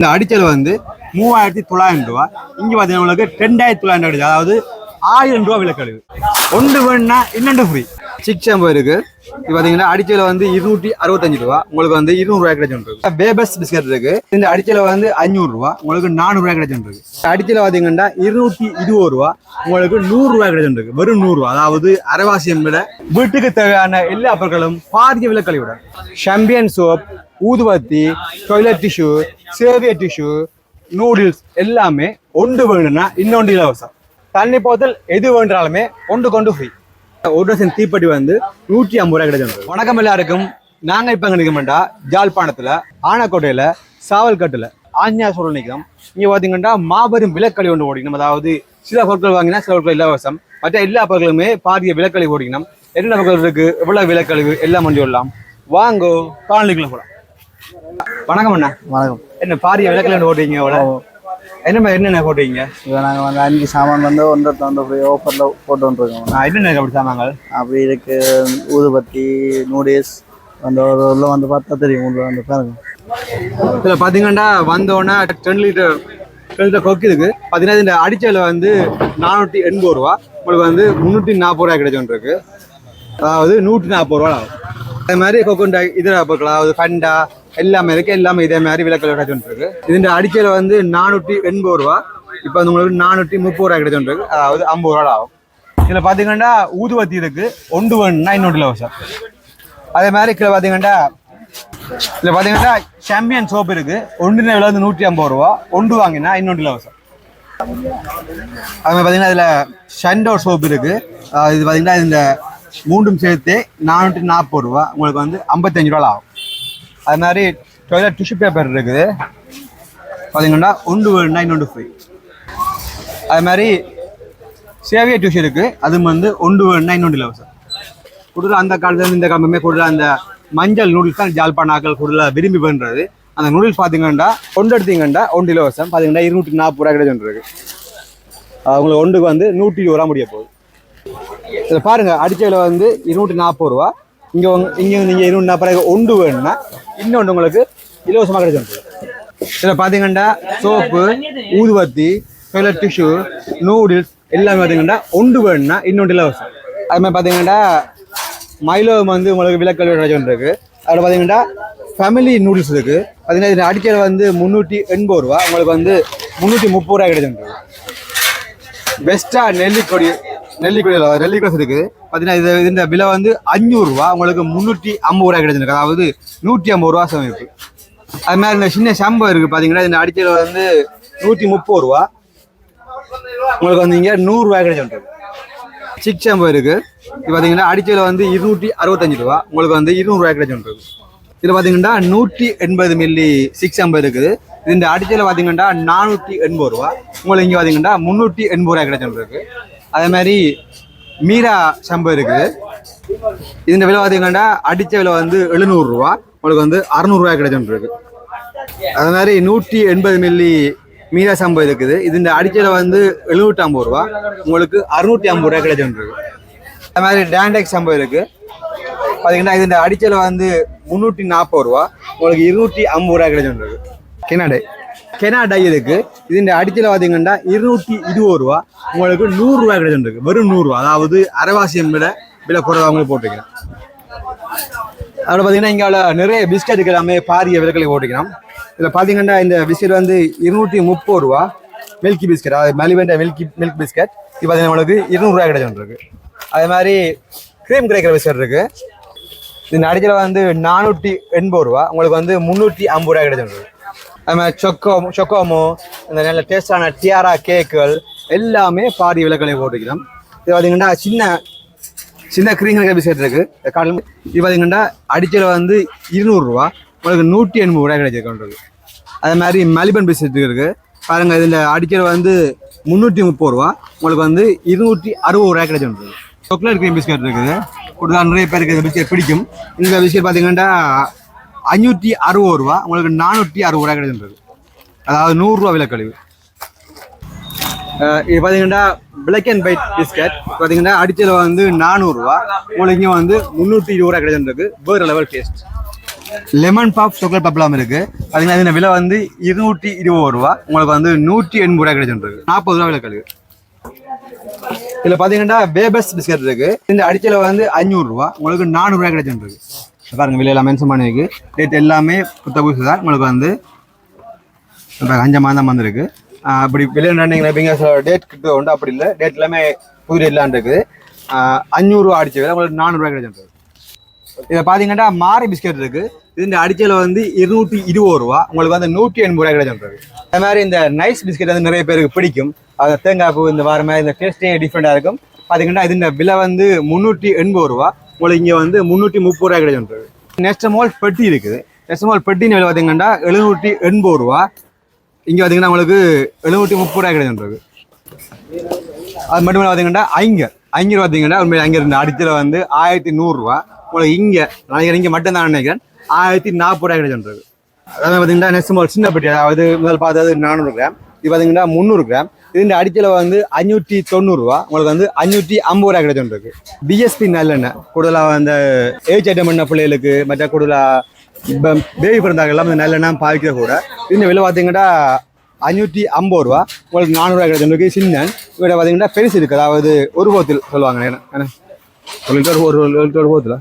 இந்த அடிச்சல் வந்து மூவாயிரத்தி தொள்ளாயிரம் ரூபா. இங்கே பார்த்தீங்கன்னா உங்களுக்கு ரெண்டாயிரத்தி தொள்ளாயிரம் கிடையாது அதாவது ஆயிரம் ரூபா விலக்கழிவு. ஒன்று வேணும்னா இன்னொன்று ஃப்ரீ சிக் ஐம்பது இருக்கு. இது பார்த்தீங்கன்னா அடிச்சல வந்து இருநூற்றி அறுபத்தஞ்சு ரூபா. உங்களுக்கு வந்து இருநூறுவா கிடைச்சிருக்கு பேபஸ் பிஸ்கட் இருக்கு. இந்த அடிச்சல வந்து அஞ்சூறுரூவா உங்களுக்கு நானூறுரூவா கிடைச்சிருக்கு அடிச்சல பார்த்தீங்கன்னா இருநூற்றி இருபது ரூபா. உங்களுக்கு நூறுரூவா கிடைச்சிருக்கு வெறும் நூறுரூவா அதாவது அரைவாசியம் விட வீட்டுக்கு தேவையான எல்லா பொருட்களும் பாரிய விலக்கழிவுடன் சாம்பியன் சோப் ஊதுபத்தி டொய்லெட் டிஷ்யூ சேவிய டிஷ்யூ நூடுல்ஸ் எல்லாமே ஒன்று வேணும்னா இன்னொன்று இலவசம். தண்ணி போத்தல் எது வேண்டாலுமே ஒன்று கொண்டு ஃப்ரீ ஒரு டசன் தீப்பெட்டி வந்து நூற்றி ஐம்பது ரூபாய் கிடைச்சிருக்கு வணக்கம் எல்லாருக்கும். நாங்கள் இப்போ எங்கே வேண்டாம் ஜாழ்ப்பாணத்தில் ஆனக்கோட்டையில் சாவல்கட்டில் ஆஞ்ஞா சொல்ல நிற்கிறோம் இங்கே பார்த்தீங்கன்னா மாபெரும் விலக்களி ஒன்று ஓடிக்கணும். அதாவது சில பொருட்கள் வாங்கினா சில பொருட்கள் இலவசம். மற்ற எல்லா பொருட்களுமே பாரிய விலக்களி ஓடிக்கணும். என்ன பொருட்கள் இருக்குது எவ்வளோ விலக்கழிவு? எல்லாம் வண்டி விடலாம் வாங்கோ காலனிக்குள்ள போகலாம் வணக்கம் அண்ணா. வணக்கம். என்ன பாரிய விலக்கல் ஓட்டுறீங்க எவ்வளோ என்ன என்னென்ன போட்டீங்க? இப்போ நாங்கள் வந்து அஞ்சு சாமான் வந்து ஒன்றரை வந்து போய் ஆஃபரில் போட்டு வந்துருக்கோம். என்னென்ன அப்படி சாமாங்க அப்படி இருக்கு ஊதுபத்தி நூடில்ஸ் அந்த ஒரு உள்ள வந்து பார்த்தா தெரியும் உள்ள வந்து பாருங்க. இதில் பார்த்தீங்கன்னா வந்தோடனே டென் லிட்டர் டென் லிட்டர் கொக்கு இருக்கு. பார்த்தீங்கன்னா இந்த அடிச்சல வந்து நானூற்றி எண்பது ரூபா. உங்களுக்கு வந்து முந்நூற்றி நாற்பது ரூபா கிடைச்சோன்றிருக்கு அதாவது நூற்றி நாற்பது ரூபா அதே மாதிரி கொக்குண்ட இதர பொருட்கள் அதாவது ஃபண்டா எல்லாமே இருக்கு. எல்லாமே இதே மாதிரி விலக்கல் கிடைச்சோன்றிருக்கு இதுன்ற அடிக்கையில் வந்து நானூற்றி எண்பது ரூபா. இப்போ வந்து உங்களுக்கு நானூற்றி முப்பது ரூபா கிடைச்சோன்றிருக்கு அதாவது ஐம்பது ரூபா ஆகும். இதில் பார்த்தீங்கன்னா ஊதுவத்தி இருக்கு. ஒன்று வேணும்னா இன்னொன்று இலவசம் அதே மாதிரி கீழே பார்த்தீங்கன்னா இதில் பார்த்தீங்கன்னா சாம்பியன் சோப் இருக்கு. ஒன்று விலை வந்து நூற்றி ஐம்பது ரூபா. ஒன்று வாங்கினா இன்னொன்று இலவசம் அது மாதிரி பார்த்தீங்கன்னா இதில் ஷண்டோர் சோப் இருக்கு. இது பார்த்தீங்கன்னா இந்த மூன்றும் சேர்த்து நானூற்றி நாற்பது ரூபா. உங்களுக்கு வந்து ஐம்பத்தஞ்சு ரூபா ஆகும். அது மாதிரி டொய்லெட் டிஷ்யூ பேப்பர் இருக்குது. பார்த்தீங்கன்னா ஒன்று வேணும்னா இன்னொன்று ஃப்ரீ அது மாதிரி சேவிய டிஷ்யூ இருக்குது அது வந்து ஒன்று வேணும்னா இன்னொன்று இலவசம் கொடுக்குற அந்த காலத்துல இந்த காலமே கொடுக்குற அந்த மஞ்சள் நூடுல்ஸ் தான் ஜாழ்ப்பாணாக்கள் கூடுதல் விரும்பி பண்ணுறது அந்த நூடுல்ஸ் பார்த்தீங்கன்னா ஒன்று எடுத்தீங்கன்னா ஒன்று இலவசம் பார்த்தீங்கன்னா இருநூற்றி நாற்பது ரூபா கிடைச்சுருக்கு உங்களுக்கு ஒன்றுக்கு வந்து நூற்றி இருபது ரூபா முடிய போகுது. இதில் பாருங்கள் அடிச்சதில் வந்து இருநூற்றி நாற்பது ரூபா. இங்கே இங்கே நீங்கள் இன்னும் பிறகு ஒன்று வேணும்னா இன்னொன்று உங்களுக்கு இலவசமாக கிடைச்சிருக்கு இதில் பார்த்தீங்கன்னா சோப்பு ஊதுபத்தி டொய்லெட் டிஷ்யூ நூடுல்ஸ் எல்லாமே பார்த்தீங்கன்னா ஒன்று வேணும்னா இன்னொன்று இலவசம். அதுமாதிரி பார்த்தீங்கன்னா மைலோ வந்து உங்களுக்கு விலக்கல் இருக்கு அதில் பார்த்தீங்கன்னா ஃபேமிலி நூடுல்ஸ் இருக்குது பார்த்தீங்கன்னா இதில் அடிக்கடி வந்து முந்நூற்றி எண்பது ரூபா உங்களுக்கு வந்து முந்நூற்றி முப்பது ரூபா கிடைச்சிருக்கு பெஸ்ட்டாக நெல்லிக்கொடி நெல்லிக்கொடி இல்ல, இருக்குது. பார்த்தீங்கன்னா இது இந்த விலை வந்து அஞ்சூறுரூவா உங்களுக்கு முந்நூற்றி ஐம்பது ரூபா கிடைச்சிருக்கு. அதாவது நூற்றி ஐம்பது ரூபா சமைப்பு. அது மாதிரி இந்த சின்ன சம்பம் இருக்குது பார்த்தீங்கன்னா இந்த அடிச்சல வந்து நூற்றி முப்பது ரூபா. உங்களுக்கு வந்து இங்கே நூறுரூவா கிடைச்சிருக்கு. சிக்ஸ் சம்பம் இருக்குது இது பார்த்தீங்கன்னா அடிச்சல வந்து இருநூற்றி அறுபத்தஞ்சு ரூபா. உங்களுக்கு வந்து இருநூறுவா கிடைச்சிருக்கு. இதில் பார்த்தீங்கன்னா நூற்றி எண்பது மில்லி சிக்ஸ் ஐம்பது இருக்குது. இந்த அடிச்சல பார்த்தீங்கன்னா நானூற்றி எண்பது ரூபா. உங்களுக்கு இங்கே பார்த்தீங்கன்னா முந்நூற்றி எண்பது ரூபா கிடைச்சிருக்கு. அதே மாதிரி மீரா சம்பம் இருக்குது. இந்த விலை பார்த்தீங்கன்னா அடித்த விலை வந்து எழுநூறுரூவா உங்களுக்கு வந்து அறநூறுவா கிடைச்சிருக்கு அது மாதிரி நூற்றி எண்பது மில்லி மீரா சம்பம் இருக்குது. இது இந்த அடிச்சல வந்து எழுநூற்றி ஐம்பது ரூபா. உங்களுக்கு அறுநூற்றி ஐம்பது ரூபா கிடைச்சிருக்கு அது மாதிரி டேண்டெக் சம்பம் இருக்குது. பார்த்தீங்கன்னா இது இந்த அடிச்சல வந்து முந்நூற்றி நாற்பது ரூபா. உங்களுக்கு இருநூற்றி ஐம்பது ரூபா கிடைச்சிருக்கு கிணடு கெனாடை இருக்கு. இதுன்ற இந்த அடிச்சல பார்த்தீங்கன்னா இருநூற்றி இருபது ரூபா. உங்களுக்கு நூறுரூவா கிடைச்சிருக்கு வெறும் நூறுரூவா அதாவது அரைவாசியம் விட விலை குறைவாக உங்களுக்கு போட்டுக்கிறேன் அதில் பார்த்தீங்கன்னா இங்கே நிறைய பிஸ்கட் எல்லாமே பாரிய விலைகளை ஓட்டிக்கிறோம் இதில் பார்த்தீங்கன்னா இந்த பிஸ்கட் வந்து இருநூற்றி முப்பது ரூபா. மில்கி பிஸ்கட் அதாவது மலிவெண்ட மில்கி மில்க் பிஸ்கட் இது பார்த்தீங்கன்னா உங்களுக்கு இருநூறுவா கிடைச்சிருக்கு அதே மாதிரி க்ரீம் கிரேக்கர் பிஸ்கட் இருக்கு. இந்த அடிச்சல வந்து நானூற்றி எண்பது ரூபா. உங்களுக்கு வந்து முந்நூற்றி ஐம்பது ரூபா கிடைச்சிருக்கு அது மாதிரி சொக்கோ சொக்கோமோ இந்த நல்ல டேஸ்டான டியாரா கேக்குகள் எல்லாமே பாதி விலைகளை போட்டுக்கிறோம். இது பார்த்தீங்கன்னா சின்ன சின்ன கிரீங்க பிஸ்கட் இருக்கு. கடல் இது பார்த்தீங்கன்னா அடிச்சல வந்து இருநூறுவா உங்களுக்கு நூற்றி எண்பது ரூபாய் கிடைச்சிருக்கோன்றது. அதே மாதிரி மலிபன் பிஸ்கட் இருக்கு. பாருங்க இதில் அடிச்சல வந்து முந்நூற்றி முப்பது ரூபா உங்களுக்கு வந்து இருநூற்றி அறுபது ரூபாய் கிடைச்சிருந்தது சாக்லேட் கிரீம் பிஸ்கட் இருக்குது. கூடுதலாக நிறைய பேருக்கு இந்த பிஸ்கட் பிடிக்கும். இந்த பிஸ்கட் பார்த்தீங்கன்னா அஞ்சூற்றி அறுபது ரூபா உங்களுக்கு நானூற்றி அறுபது ரூபாய் கிடைக்கின்றது. அதாவது நூறுரூவா விலக்கழிவு. இது பார்த்தீங்கன்னா பிளாக் அண்ட் ஒயிட் பிஸ்கட் பார்த்தீங்கன்னா அடிச்சல வந்து நானூறுரூவா உங்களுக்கு இங்கே வந்து முந்நூற்றி இருபது ரூபா கிடைச்சிருக்கு வேறு level taste lemon puff chocolate பப்லாம் இருக்கு. பார்த்தீங்கன்னா அதின விலை வந்து இருநூற்றி இருபது ரூபா உங்களுக்கு வந்து நூற்றி எண்பது ரூபா கிடைச்சிருக்கு நாற்பது ரூபா விலை இதில் பார்த்தீங்கன்னா பேபஸ் பிஸ்கட் இருக்கு. இந்த அடிச்சல வந்து அஞ்சூறுரூவா உங்களுக்கு நானூறுரூவா கிடைச்சிருக்கு பாருங்க விலையெல்லாம் மென்ஷன் பண்ணிருக்கு டேட் எல்லாமே புத்த புதுசு தான். உங்களுக்கு வந்து அஞ்சு மாதம் வந்திருக்கு. அப்படி விலை நினைக்கிறீங்க டேட் கிட்ட உண்டு அப்படி இல்லை. டேட் எல்லாமே புது டேட்லாம் இருக்குது அஞ்சூறுரூவா விலை உங்களுக்கு நானூறுரூவா கிடைச்சிருக்கு இதை பார்த்தீங்கன்னா மாரி பிஸ்கட் இருக்கு. இந்த அடிச்சல வந்து இருநூற்றி இருபது ரூபா உங்களுக்கு வந்து நூற்றி எண்பது ரூபாய் கிடைச்சிருக்கு அதே மாதிரி இந்த நைஸ் பிஸ்கட் வந்து நிறைய பேருக்கு பிடிக்கும். அது தேங்காய் பூ இந்த வார மாதிரி இந்த டேஸ்டே டிஃப்ரெண்டாக இருக்கும். பார்த்தீங்கன்னா இது இந்த விலை வந்து முந்நூற்றி எண்பது ரூபா. உங்களுக்கு இங்கே வந்து முந்நூற்றி முப்பது ரூபாய் கிடைச்சிருக்கு நெஸ்டமால் பெட்டி இருக்குது. நெஸ்டமால் பெட்டின்னு விலை பார்த்தீங்கன்னா எழுநூற்றி எண்பது ரூபா. இங்கே பார்த்தீங்கன்னா உங்களுக்கு எழுநூற்றி முப்பது ரூபாய் கிடைச்சிருக்கு அது மட்டும் இல்லை பார்த்தீங்கன்னா ஐங்கர். ஐங்கர் பார்த்தீங்கன்னா உண்மையில் ஐங்கர் இந்த அடித்தில் வந்து ஆயிரத்தி நூறுரூவா உங்களுக்கு இங்கே நான் இங்கே மட்டும் தான் நினைக்கிறேன். ஆயிரத்தி நாற்பது ரூபாய் கிடைச்சிருக்கு அதாவது பார்த்தீங்கன்னா நெக்ஸ்ட் சின்ன பெட்டி அதாவது முதல் பார்த்தது நானூறு கிராம். இது பார்த்தீங்கன்னா முந்நூறு கிராம். இதுன்ற அடிச்சல வந்து அஞ்சூற்றி தொண்ணூறுரூவா உங்களுக்கு வந்து அஞ்சூற்றி ஐம்பது ரூபாய் கிடைச்சிருக்கு பிஎஸ்பி நல்லெண்ணெய் கூடுதலாக அந்த ஏஜ் ஐட்டம் பண்ண பிள்ளைகளுக்கு மற்ற கூடுதலாக இப்போ பேபி பிறந்தாங்க எல்லாம் இந்த நல்லெண்ணெய் பாவிக்கிற கூட. இந்த விலை பார்த்தீங்கன்னா அஞ்சூற்றி ஐம்பது ரூபா. உங்களுக்கு நானூறுரூவா கிடைச்சிருக்கு சின்ன இவட பார்த்தீங்கன்னா பெருசு இருக்குது அதாவது ஒரு போத்தில் சொல்லுவாங்க. ஏன்னா என்ன? ஒரு ஒரு ஒரு ஒரு போத்தில்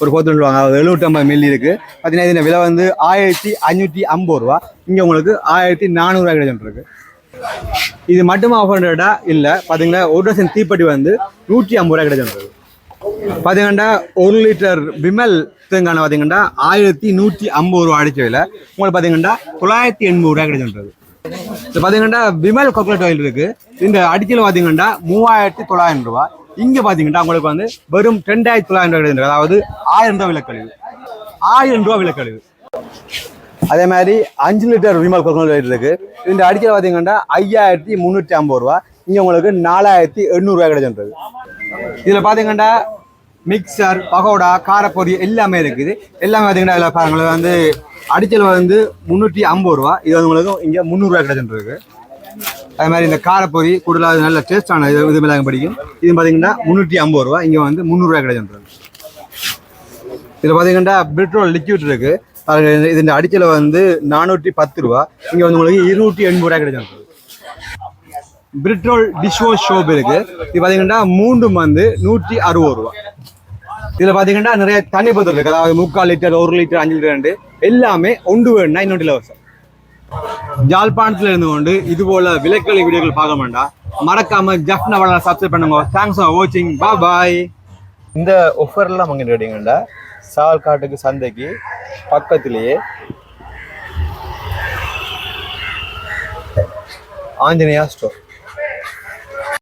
ஒரு போத்தில் சொல்லுவாங்க. அதாவது எழுநூற்றம்பது மில்லி இருக்குது பார்த்தீங்கன்னா இதில் விலை வந்து ஆயிரத்தி அஞ்சூற்றி ஐம்பது ரூபா. இங்கே உங்களுக்கு ஆயிரத்தி நானூறுரூவா கிடைச்சிருக்கு இது மட்டுமா ஆஃபர் ஹண்ட்ரடா இல்லை. பார்த்தீங்கன்னா ஒரு டசன் தீப்பெட்டி வந்து நூற்றி ஐம்பது ரூபா கிடைச்சிருக்கு. பார்த்தீங்கன்னா ஒரு லிட்டர் விமல் தேங்காய் பார்த்தீங்கன்னா ஆயிரத்தி நூற்றி ஐம்பது ரூபா அடிச்ச விலை. உங்களுக்கு பார்த்தீங்கன்னா தொள்ளாயிரத்தி எண்பது ரூபா கிடைச்சிருந்தது இப்போ பார்த்தீங்கன்னா விமல் கொக்கலட் ஆயில் இருக்கு. இந்த அடிக்கல பார்த்தீங்கன்னா மூவாயிரத்தி தொள்ளாயிரம் ரூபா இங்கே பார்த்தீங்கன்னா உங்களுக்கு வந்து வெறும் ரெண்டாயிரத்தி தொள்ளாயிரம் ரூபா கிடைச்சிருக்கு. அதாவது ஆயிரம் ரூபா விலக்கழிவு. ஆயிரம் ரூபா விலக்கழிவு. அதே மாதிரி அஞ்சு லிட்டர் விமல் கொள்கை ஆயில் இருக்கு. இந்த அடிக்கல பார்த்தீங்கன்னா ஐயாயிரத்தி முந்நூற்றி ஐம்பது ரூபா. இங்க உங்களுக்கு நாலாயிரத்தி எண்ணூறுரூவா கிடைச்சிருக்கு. இதுல பாத்தீங்கன்னா மிக்சர் பகோடா காரப்பொரி எல்லாமே இருக்குது. எல்லாமே பாத்தீங்கன்னா இதுல பாருங்களேன் வந்து அடிச்சல் வந்து முந்நூற்றி ஐம்பது ரூபா. இது வந்து உங்களுக்கு இங்க முந்நூறுரூவா கிடைச்சிருக்கு. அதே மாதிரி இந்த காரப்பொரி கூடுதலாக நல்ல டேஸ்டான இது இது மேலே பிடிக்கும். இது பார்த்தீங்கன்னா முந்நூற்றி ஐம்பது ரூபா. இங்கே வந்து முந்நூறுரூவா கிடைச்சிருக்கு. இதில் பார்த்தீங்கன்னா பெட்ரோல் லிக்விட் இருக்குது அது அடிச்சல வந்து நானூற்றி பத்து ரூபா. இங்கே வந்து உங்களுக்கு இருநூற்றி எண்பது ரூபா கிடைச்சிருக்கு பிரிட்ரோல் டிஷ்வாஷ் ஷோப் இருக்கு. இது பாத்தீங்கன்னா மூன்றும் வந்து நூற்றி அறுபது ரூபா. இதுல பாத்தீங்கன்னா நிறைய தண்ணி பத்திரம் இருக்கு. அதாவது முக்கால் லிட்டர் ஒரு லிட்டர் அஞ்சு லிட்டர் ரெண்டு. எல்லாமே ஒன்று வேணும்னா இன்னொன்று இலவசம் ஜாழ்ப்பாணத்துல இருந்து கொண்டு இது போல விலைக்கலை வீடியோக்கள் பார்க்க வேண்டாம். மறக்காம ஜஃப் வளர சப்ஸ்கிரைப் பண்ணுங்க. தேங்க்ஸ் ஃபார் வாட்சிங் பா பாய் இந்த ஒஃபர்லாம் அங்கே கேட்டீங்கன்னா சால்காட்டுக்கு சந்தைக்கு பக்கத்திலேயே. ஆஞ்சநேயா ஸ்டோர்.